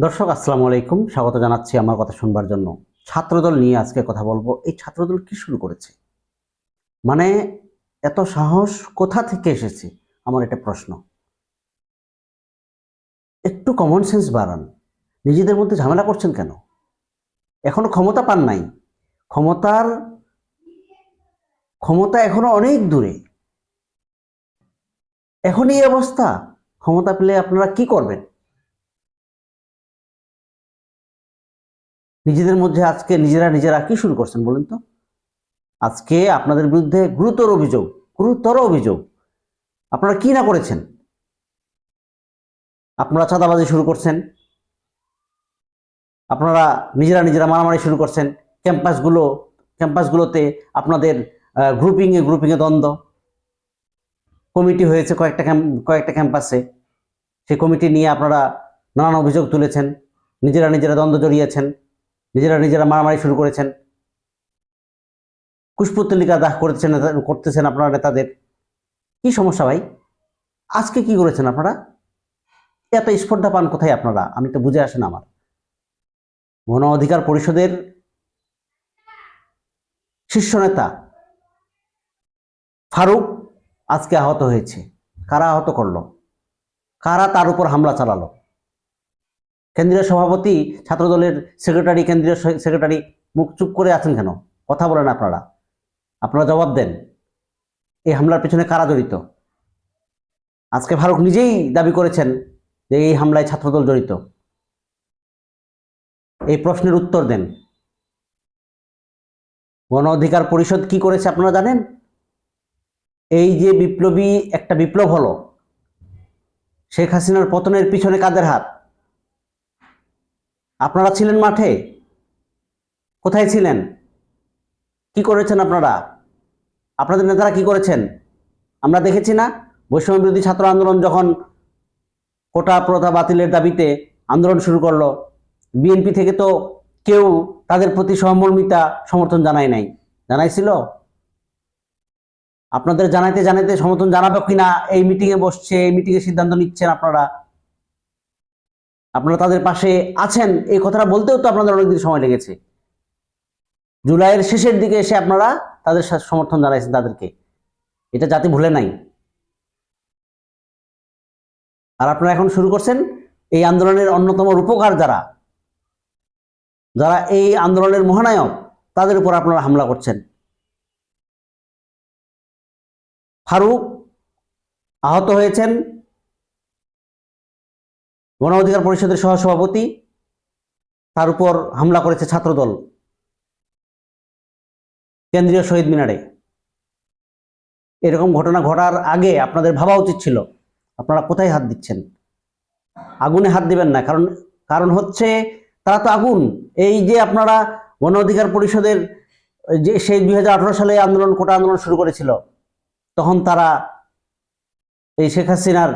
দর্শক, আসসালামু আলাইকুম। স্বাগত জানাচ্ছি আমার কথা শুনবার জন্য। ছাত্রদল নিয়ে আজকে কথা বলব। এই ছাত্রদল কি শুরু করেছে? মানে এত সাহস কোথা থেকে এসেছে? আমার এটা প্রশ্ন। একটু কমন সেন্স বাড়ান। নিজেদের মধ্যে ঝামেলা করছেন কেন? এখনও ক্ষমতা পান নাই। ক্ষমতার, ক্ষমতা এখনও অনেক দূরে। এখন এই অবস্থা। ক্ষমতা পেলে আপনারা কি করবেন? নিজেদের মধ্যে আজকে নিজেরা নিজেরা কি শুরু করছেন বলেন তো? আজকে আপনাদের বিরুদ্ধে গুরুতর অভিযোগ গুরুতর অভিযোগ। আপনারা কি না করেছেন? আপনারা চাঁদাবাজি শুরু করছেন। আপনারা নিজেরা নিজেরা মারামারি শুরু করছেন। ক্যাম্পাসগুলো, ক্যাম্পাসগুলোতে আপনাদের গ্রুপিংয়ে গ্রুপিংয়ে দ্বন্দ্ব। কমিটি হয়েছে কয়েকটা কয়েকটা ক্যাম্পাসে। সেই কমিটি নিয়ে আপনারা নানান অভিযোগ তুলেছেন। নিজেরা নিজেরা দ্বন্দ্ব জড়িয়েছেন। নিজেরা নিজেরা মারামারি শুরু করেছেন। কুশপুত্তলিকা দাহ করতেছেন করতেছেন আপনারা নেতাদের। কি সমস্যা ভাই? আজকে কি করেছেন আপনারা? এত স্পর্ধা পান কোথায় আপনারা? আমি তো বুঝে আসেন আমার। গণ অধিকার পরিষদের শীর্ষ নেতা ফারুক আজকে আহত হয়েছে। কারা আহত করল? কারা তার উপর হামলা চালালো? কেন্দ্রীয় সভাপতি, ছাত্রদলের সেক্রেটারি কেন্দ্রীয় সেক্রেটারি মুখ চুপ করে আছেন কেন? কথা বলেন আপনারা। আপনারা জবাব দেন। এই হামলার পিছনে কারা জড়িত? আজকে ফারুক নিজেই দাবি করেছেন যে এই হামলায় ছাত্রদল জড়িত। এই প্রশ্নের উত্তর দেন। গণ অধিকার পরিষদ কি করেছে আপনারা জানেন? এই যে বিপ্লবী একটা বিপ্লব হলো, শেখ হাসিনার পতনের পিছনে কাদের হাত? আপনারা ছিলেন মাঠে? কোথায় ছিলেন? কি করেছেন আপনারা? আপনাদের নেতারা কি করেছেন? আমরা দেখেছি না? বৈষম্য বিরোধী ছাত্র আন্দোলন যখন কোটা প্রথা বাতিলের দাবিতে আন্দোলন শুরু করল, বিএনপি থেকে তো কেউ তাদের প্রতি সহমর্মিতা সমর্থন জানায় নাই। জানাইছিল? আপনাদের জানাইতে জানাইতে সমর্থন জানাবে কিনা? এই মিটিংয়ে বসছে, এই মিটিংয়ে সিদ্ধান্ত নিচ্ছেন আপনারা? আপনারা তাদের পাশে আছেন, এই কথাটা বলতেও তো আপনাদের অনেকদিন সময় লেগেছে। জুলাইয়ের শেষের দিকে এসে আপনারা তাদের সাথে সমর্থন জানাইছেন তাদেরকে। এটা জাতি ভুলে নাই। আর আপনারা এখন শুরু করছেন এই আন্দোলনের অন্যতম রূপকার যারা। যারা এই আন্দোলনের মহানায়ক, তাদের উপর আপনারা হামলা করছেন। ফারুক আহত হয়েছেন গণ অধিকার পরিষদের সহসভাপতি, তার উপর হামলা করেছে ছাত্রদল। কেন্দ্রীয় শহীদ মিনারে। এরকম ঘটনা ঘটার আগে আপনাদের ভাবা উচিত ছিল, আপনারা কোথায় হাত দিচ্ছেন? আগুনে হাত দিবেন না, কারণ কারণ হচ্ছে তারা তো আগুন। এই যে আপনারা গণ অধিকার পরিষদের যে সেই দুই হাজার আঠারো সালে আন্দোলন, কোটা আন্দোলন শুরু করেছিল, তখন তারা এই শেখ হাসিনার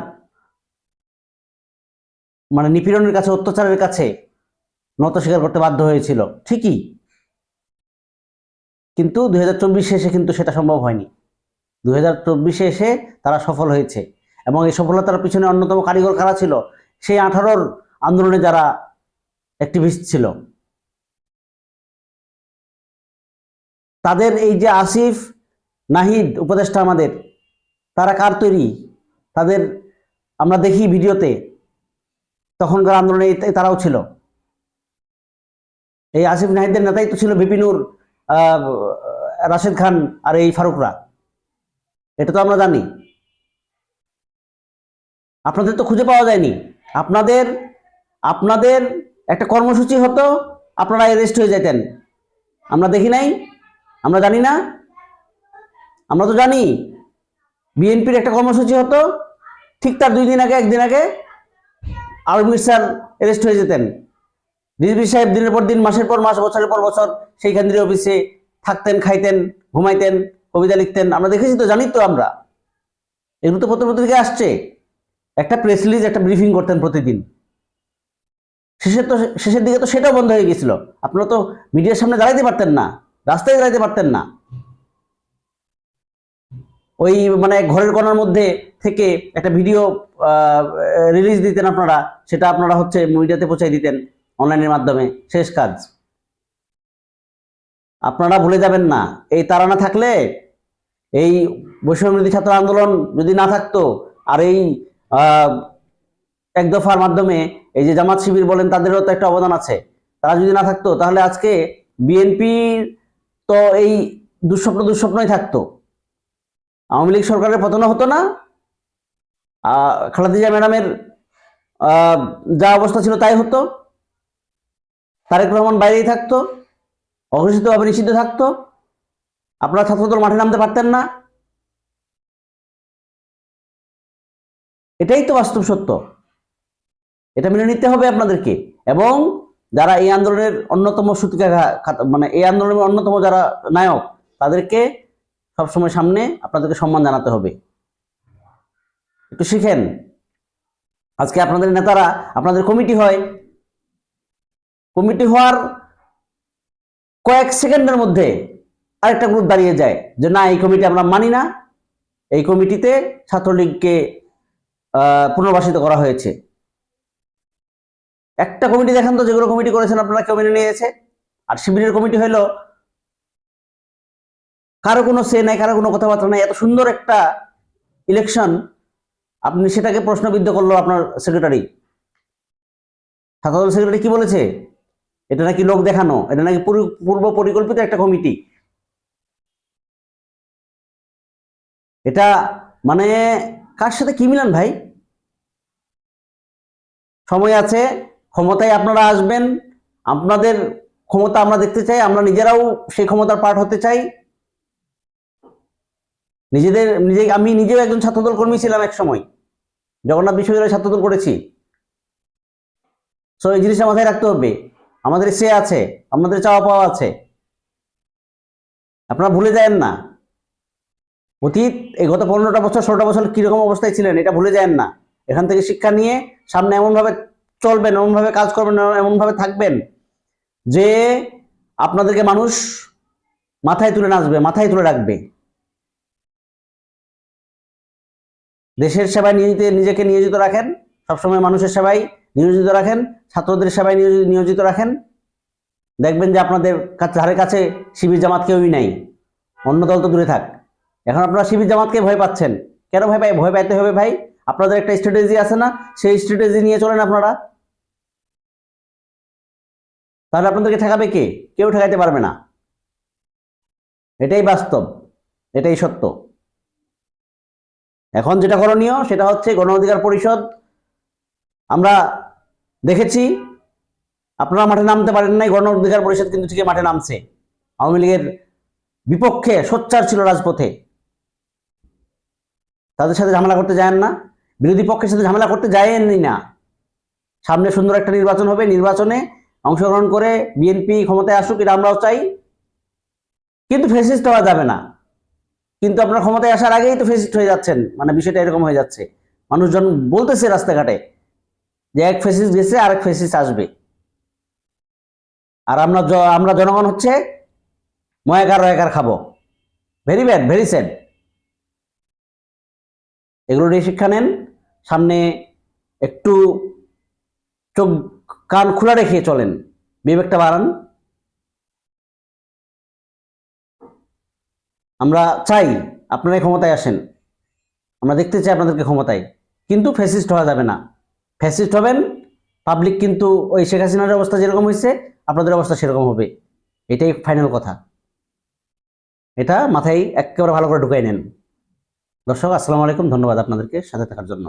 মানে নিপীড়নের কাছে, অত্যাচারের কাছে নত স্বীকার করতে বাধ্য হয়েছিল। ঠিকই। কিন্তু দুই হাজার চব্বিশে এসে কিন্তু সেটা সম্ভব হয়নি। দুই হাজার চব্বিশে এসে তারা সফল হয়েছে এবং এই সফলতার পিছনে অন্যতম কারিগর কারা ছিল? সেই আঠারোর আন্দোলনে যারা অ্যাক্টিভিস্ট ছিল। তাদের এই যে আসিফ, নাহিদ উপদেষ্টা আমাদের, তারা কার তৈরি? তাদের আমরা দেখি ভিডিওতে তখনকার আন্দোলনে তারাও ছিল। এই আসিফ নাহিদের নেতাই তো ছিল বিপিনুর রাশেদ খান আর এই ফারুকরা। এটা তো আমরা জানি। আপনাদের তো খুঁজে পাওয়া যায়নি। আপনাদের আপনাদের একটা কর্মসূচি হতো, আপনারা অ্যারেস্ট হয়ে যেতেন। আমরা দেখি নাই, আমরা জানি না। আমরা তো জানি, বিএনপির একটা কর্মসূচি হতো, ঠিক তার দুই দিন আগে, একদিন আগে আলমির স্যার অ্যারেস্ট হয়ে যেতেন। রিজভি সাহেব দিনের পর দিন, মাসের পর মাস, বছরের পর বছর সেই কেন্দ্রীয় অফিসে থাকতেন, খাইতেন, ঘুমাইতেন, কবিতা লিখতেন। আমরা দেখেছি তো, জানি তো আমরা। এগুলো তো পত্র পত্রিকায় আসছে। একটা প্রেস রিলিজ একটা ব্রিফিং করতেন প্রতিদিন। শেষের তো, শেষের দিকে তো সেটাও বন্ধ হয়ে গেছিল আপনারা তো মিডিয়ার সামনে দাঁড়াইতে পারতেন না। রাস্তায় দাঁড়াইতে পারতেন না। ওই মানে ঘরের কোণার মধ্যে থেকে একটা ভিডিও রিলিজ দিতেন আপনারা। সেটা আপনারা হচ্ছে মিডিয়াতে পৌঁছাই দিতেন অনলাইনের মাধ্যমে। শেষ কাজ। আপনারা ভুলে যাবেন না। এই তারা না থাকলে, এই বৈষম্যবিরোধী ছাত্র আন্দোলন যদি না থাকতো, আর এই এক দফার মাধ্যমে এই যে জামাত শিবির বলেন, তাদেরও তো একটা অবদান আছে। তারা যদি না থাকতো, তাহলে আজকে বিএনপির তো এই দুঃস্বপ্ন দুঃস্বপ্নই থাকতো। আওয়ামী লীগ সরকারের পতন হতো না। আহ, খালেদা জিয়া ম্যাডামের যা অবস্থা ছিল তাই হতো। তারেক রহমান বাইরেই থাকতো। অঘোষিতভাবে নিষিদ্ধ থাকতো। আপনারা ছাত্রদল মাঠে নামতে পারতেন না। এটাই তো বাস্তব সত্য। এটা মেনে নিতে হবে আপনাদেরকে। এবং যারা এই আন্দোলনের অন্যতম সূতিকা মানে এই আন্দোলনের অন্যতম যারা নায়ক তাদেরকে সবসময় সামনে আপনাদেরকে সম্মান জানাতে হবে। একটু শিখেন। আজকে আপনাদের নেতারা, আপনাদের কমিটি হয়। কমিটি হওয়ার কয়েক সেকেন্ডের মধ্যে আরেকটা গ্রুপ দাঁড়িয়ে যায় যে, না, এই কমিটি আমরা মানি না। এই কমিটিতে ছাত্রলীগকে পুনর্বাসিত করা হয়েছে। একটা কমিটি দেখান তো, যেগুলো কমিটি করেছেন আপনারা কেউ মেনে নিয়েছে। আর শিবিরের কমিটি হলো কারও কোনো সে নাই, কারও কোনো কথাবার্তা নাই, এত সুন্দর একটা ইলেকশন আপনি সেটাকে প্রশ্নবিদ্ধ করল আপনার সেক্রেটারি ছাত্রদল সেক্রেটারি কি বলেছে? এটা নাকি লোক দেখানো, এটা নাকি পূর্ব পরিকল্পিত একটা কমিটি এটা মানে কার সাথে কি মিলান ভাই? সময় আছে, ক্ষমতায় আপনারা আসবেন, আপনাদের ক্ষমতা আমরা দেখতে চাই, আমরা নিজেরাও সেই ক্ষমতার পার্ট হতে চাই। নিজেদের, নিজে, আমি নিজেও একজন ছাত্রদল কর্মী ছিলাম এক সময় জগন্নাথ বিশ্ববিদ্যালয়ে ছাত্রদল করেছি। সো এই জিনিসটা মাথায় রাখতে হবে। আমাদের সে আছে, আমাদের চাওয়া পাওয়া আছে। আপনারা ভুলে যায়েন না। অতীত, এই গত পনেরোটা বছর, ষোলোটা বছর কীরকম অবস্থায় ছিলেন, এটা ভুলে যায়েন না। এখান থেকে শিক্ষা নিয়ে সামনে এমনভাবে চলবেন, এমনভাবে কাজ করবেন, এমনভাবে থাকবেন যে আপনাদেরকে মানুষ মাথায় তুলে নাচবে, মাথায় তুলে রাখবে। দেশের সেবায় নিয়োজিত, নিজেকে নিয়োজিত রাখেন। সবসময় মানুষের সেবায় নিয়োজিত রাখেন। ছাত্রদের সেবায় নিয়োজি- নিয়োজিত রাখেন। দেখবেন যে আপনাদের ধারে কাছে শিবির জামাত কেউই নাই। অন্য দল তো দূরে থাক। এখন আপনারা শিবির জামাতকে ভয় পাচ্ছেন। কেন ভয় পাই ভয় পাইতে হবে ভাই? আপনাদের একটা স্ট্র্যাটেজি আছে না? সেই স্ট্র্যাটেজি নিয়ে চলেন আপনারা। তাহলে আপনাদেরকে ঠেকাবে কে? কেউ ঠেকাইতে পারবে না। এটাই বাস্তব। এটাই সত্য। এখন যেটা করণীয় সেটা হচ্ছে গণ অধিকার পরিষদ। আমরা দেখেছি, আপনারা মাঠে নামতে পারেন নাই গণ অধিকার পরিষদ কিন্তু ঠিকই মাঠে নামছে। আওয়ামী লীগের বিপক্ষে সোচ্চার ছিল রাজপথে। তাদের সাথে ঝামেলা করতে যায়েন না। বিরোধী পক্ষের সাথে ঝামেলা করতে যায়নি না। সামনে সুন্দর একটা নির্বাচন হবে, নির্বাচনে অংশগ্রহণ করে বিএনপি ক্ষমতায় আসুক, এটা আমরাও চাই। কিন্তু ফেসিস্ট হওয়া যাবে না। কিন্তু আপনার ক্ষমতায় আসার আগেই তো ফেসিস্ট হয়ে যাচ্ছেন। মানে বিষয়টা এরকম হয়ে যাচ্ছে। মানুষজন বলতেছে রাস্তাঘাটে যে এক ফেসিস্ট গেছে আর এক ফেসিস্ট আসবে। আর আমরা আমরা জনগণ হচ্ছে ময়াকার রয়াকার খাব। ভেরি ব্যাড ভেরি স্যাড এগুলো নিয়ে শিক্ষা নেন। সামনে একটু চোখ কান খোলা রেখে চলেন। বিবেকটা বাড়ান। আমরা চাই আপনারাই ক্ষমতায় আসেন। আমরা দেখতে চাই আপনাদেরকে ক্ষমতায়। কিন্তু ফ্যাসিস্ট হওয়া যাবে না। ফ্যাসিস্ট হবেন পাবলিক কিন্তু ওই শেখ হাসিনার অবস্থা যেরকম হয়েছে, আপনাদের অবস্থা সেরকম হবে। এটাই ফাইনাল কথা। এটা মাথায় একেবারে ভালো করে ঢুকাই নেন। দর্শক, আসসালামু আলাইকুম। ধন্যবাদ আপনাদেরকে সাথে থাকার জন্য।